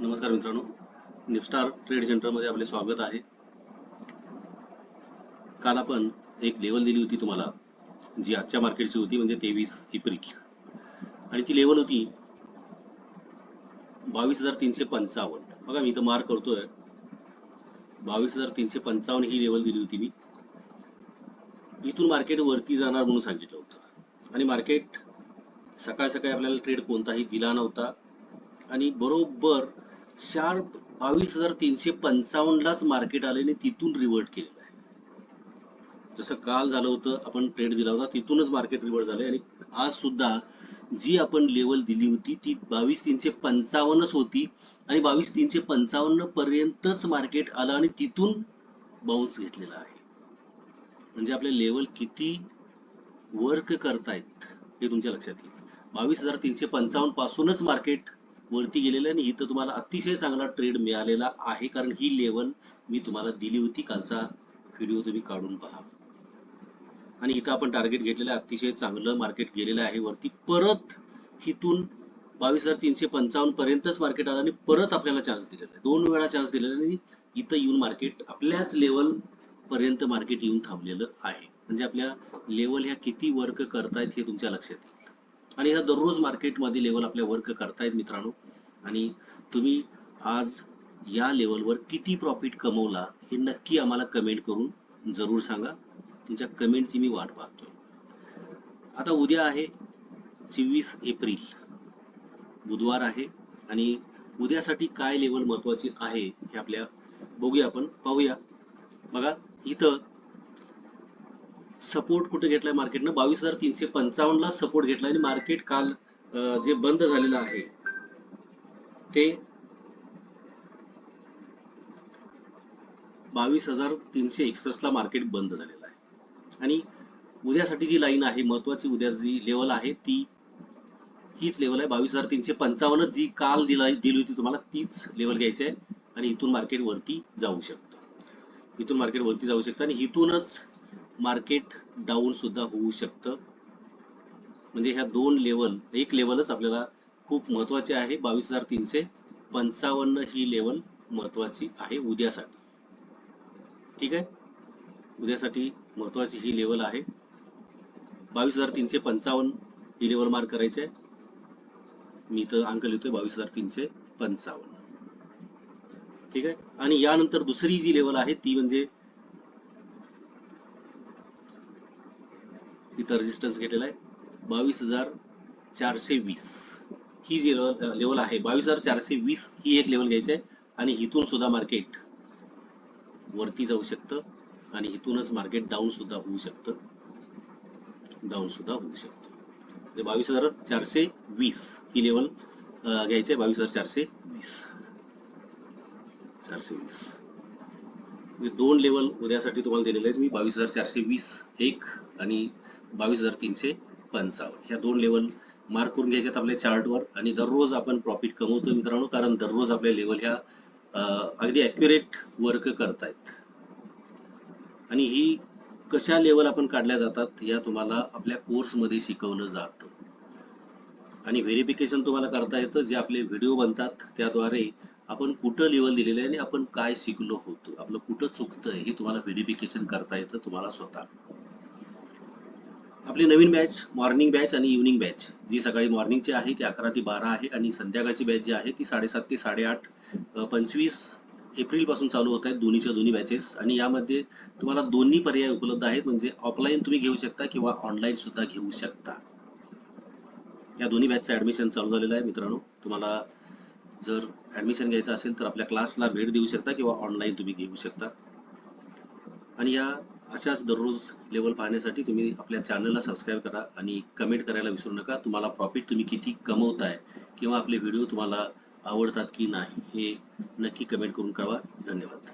नमस्कार मित्रांनो. निफ्स्टार ट्रेड सेंटरमध्ये आपले स्वागत आहे. काल आपण एक लेवल दिली होती तुम्हाला जी आजच्या मार्केटची होती म्हणजे तेवीस एप्रिल. आणि ती लेवल होती बावीस हजार तीनशे पंचावन्न. बघा मी इथं मार्क करतोय. बावीस हजार तीनशे पंचावन्न ही लेवल दिली होती मी. इथून मार्केट वरती जाणार म्हणून सांगितलं होतं. आणि मार्केट सकाळ सकाळी आपल्याला ट्रेड कोणताही दिला नव्हता. आणि बरोबर शार्प बावीस हजार तीनशे पंचावन्नलाच मार्केट आले आणि तिथून रिवर्ट केलेलं आहे. जसं काल झालं होतं आपण ट्रेड दिला होता तिथूनच मार्केट रिवर्ट झाले आणि आज सुद्धा जी आपण लेवल दिली होती ती बावीस तीनशे पंचावन्नच होती आणि बावीस तीनशे पंचावन्न पर्यंतच मार्केट आलं आणि तिथून बाउन्स घेतलेला आहे. म्हणजे आपले लेवल किती वर्क करतायत हे तुमच्या लक्षात येईल. बावीस हजार तीनशे पंचावन्न पासूनच मार्केट वरती गेलेलं आणि इथं तुम्हाला अतिशय चांगला ट्रेड मिळालेला आहे. कारण ही लेवल मी तुम्हाला दिली होती. कालचा व्हिडिओ तुम्ही काढून पहा. आणि इथं आपण टार्गेट घेतलेलं आहे. अतिशय चांगलं मार्केट गेलेलं आहे वरती. परत हिथून बावीस हजार तीनशे पंचावन्न पर्यंतच मार्केट आलं आणि परत आपल्याला चान्स दिलेला आहे. दोन वेळा चान्स दिलेला आणि इथं येऊन मार्केट आपल्याच लेवल पर्यंत मार्केट येऊन थांबलेलं आहे. म्हणजे आपल्या लेवल ह्या किती वर्क करतायत हे तुमच्या लक्षात येईल. आणि ह्या दररोज मार्केटमध्ये लेवल आपल्या वर्क करतायत मित्रांनो. आणि तुम्ही आज या लेवलवर किती प्रॉफिट कमवला हे नक्की आम्हाला कमेंट करून जरूर सांगा. तुमच्या कमेंटची मी वाट पाहतोय. आता उद्या आहे चोवीस एप्रिल. बुधवार आहे आणि उद्यासाठी काय लेवल महत्वाची आहे हे आपल्या बघूया आपण पाहूया. बघा इथं सपोर्ट कुठे घेतलाय मार्केटनं बावीस हजार तीनशे पंचावन्न ला सपोर्ट घेतलाय आणि मार्केट काल जे बंद झालेलं आहे ते बावीस हजार तीनशे एकसष्ट ला मार्केट बंद झालेलं आहे. आणि उद्यासाठी जी लाईन आहे महत्वाची उद्या जी लेवल आहे ती हीच लेवल आहे. बावीस हजार तीनशे पंचावन्न जी काल दिला दिली होती तुम्हाला तीच लेवल घ्यायची आहे. आणि इथून मार्केट वरती जाऊ शकतं. इथून मार्केट वरती जाऊ शकतं. आणि इथूनच मार्केट डाऊन सुद्धा होऊ शकतं. म्हणजे ह्या दोन लेवल एक लेवलच आपल्याला खूप महत्त्वाचे आहे. बावीस हजार तीनशे पंचावन्न ही लेवल महत्वाची आहे उद्यासाठी. ठीक आहे? उद्यासाठी महत्वाची ही लेवल आहे. बावीस हजार तीनशे पंचावन्न ही लेवल मार्क करायची आहे. मी इथं अंक लिहितोय बावीस हजार तीनशे पंचावन्न. ठीक आहे? आणि यानंतर दुसरी जी लेवल आहे ती म्हणजे इथं रेजिस्टन्स घेतलेला आहे. बावीस हजार चारशे वीस. ही जी लेवल लेवल आहे बावीस हजार चारशे वीस ही एक लेवल घ्यायची आहे आणि इथून सुद्धा मार्केट वरती जाऊ शकतं आणि इथूनच मार्केट डाऊन सुद्धा होऊ शकतं. डाऊन सुद्धा होऊ शकतं. म्हणजे बावीस हजार चारशे वीस ही लेवल घ्यायची आहे बावीस हजार चारशे वीस. चारशे वीस. म्हणजे दोन लेवल उद्यासाठी तुम्हाला दिलेले आहेत मी बावीस हजार चारशे वीस एक आणि बावीस हजार तीनशे पंचावन्न. ह्या दोन लेवल मार्क करून घ्यायच्यात आपल्या चार्टवर आणि दररोज आपण प्रॉफिट कमवतो मित्रांनो कारण दररोज आपल्या लेवल ह्या अगदी अॅक्युरेट वर्क करतायत. आणि ही कशा लेवल आपण काढल्या जातात या तुम्हाला आपल्या कोर्समध्ये शिकवलं जातं. आणि व्हेरिफिकेशन तुम्हाला करता येतं जे आपले व्हिडिओ बनतात त्याद्वारे आपण कुठं लेवल दिलेलं आहे आणि आपण काय शिकलो होतो. आपलं कुठं चुकतंय हे तुम्हाला व्हेरिफिकेशन करता येतं तुम्हाला स्वतः. आपली नवीन बॅच मॉर्निंग बॅच आणि इव्हनिंग बॅच जी सकाळी मॉर्निंगची आहे ती अकरा ते बारा आहे आणि संध्याकाळची बॅच जी आहे ती साडेसात ते साडेआठ पंचवीस एप्रिलपासून चालू होत आहेत दोन्हीच्या दोन्ही बॅचेस आणि यामध्ये तुम्हाला दोन्ही पर्याय उपलब्ध आहेत म्हणजे ऑफलाईन तुम्ही घेऊ शकता किंवा ऑनलाईन सुद्धा घेऊ शकता. या दोन्ही बॅचचं ऍडमिशन चालू झालेलं आहे मित्रांनो. तुम्हाला जर ऍडमिशन घ्यायचं असेल तर आपल्या क्लासला भेट देऊ शकता किंवा ऑनलाईन तुम्ही घेऊ शकता. आणि या अशाच दररोज लेवल पाहण्यासाठी तुम्ही आपल्या चॅनलला सबस्क्राईब करा आणि कमेंट करायला विसरू नका. तुम्हाला प्रॉफिट तुम्ही किती कमवताय किंवा आपले व्हिडिओ तुम्हाला आवडतात की नाही हे नक्की कमेंट करून कळवा. धन्यवाद.